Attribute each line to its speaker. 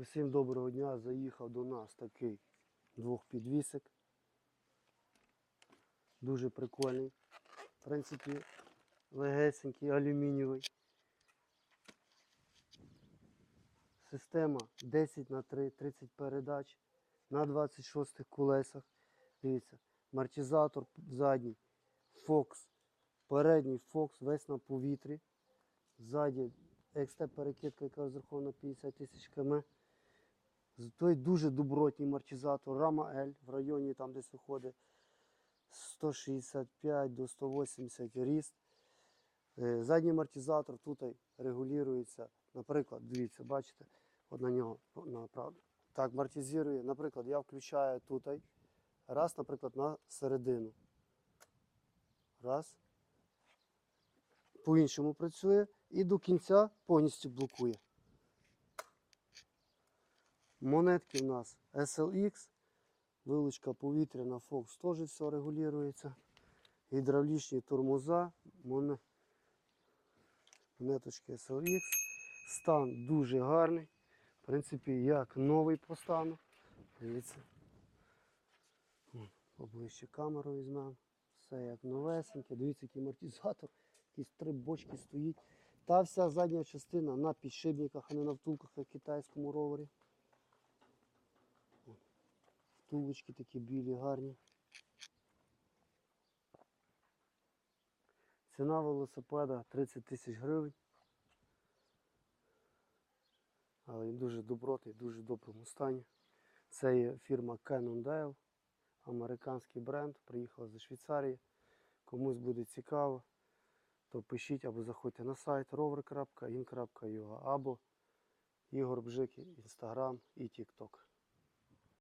Speaker 1: Усім доброго дня. Заїхав до нас такий двохпідвісик. Дуже прикольний. В принципі, легесенький, алюмінієвий. Система 10 на 3, 30 передач на 26 колесах. Дивіться, амортизатор задній, Fox, передній Fox весь на повітрі. Ззаді екстеп перекидка, яка розрахована 50 тисяч км. Той дуже добротний амортизатор, рама L в районі там десь виходить 165 до 180 ріст. Е, Задній амортизатор тут регулюється. Наприклад, дивіться, бачите, от на нього направду. Так, амортизує. Наприклад, я включаю тут. Раз, наприклад, на середину. Раз. По-іншому працює і до кінця повністю блокує. Монетки в нас SLX, вилучка повітряна Fox теж все регулюється. Гідравлічні тормоза, моне- монеточки SLX. Стан дуже гарний. В принципі, як новий по стану. Дивіться. Поближче камеру візьмемо. Все як новесеньке. Дивіться, який амортизатор. Якісь три бочки стоїть. Та вся задня частина на підшипниках, а не на втулках, як в китайському ровері. Вон, Втулочки такі білі, гарні. Ціна велосипеда 30 тисяч гривень. Але він дуже добротний, дуже доброму стані. Це є фірма Cannondale, американський бренд, приїхала зі Швейцарії. Комусь буде цікаво, то пишіть або заходьте на сайт rover.in.ua або Ігор Бжики, Інстаграм і Тікток.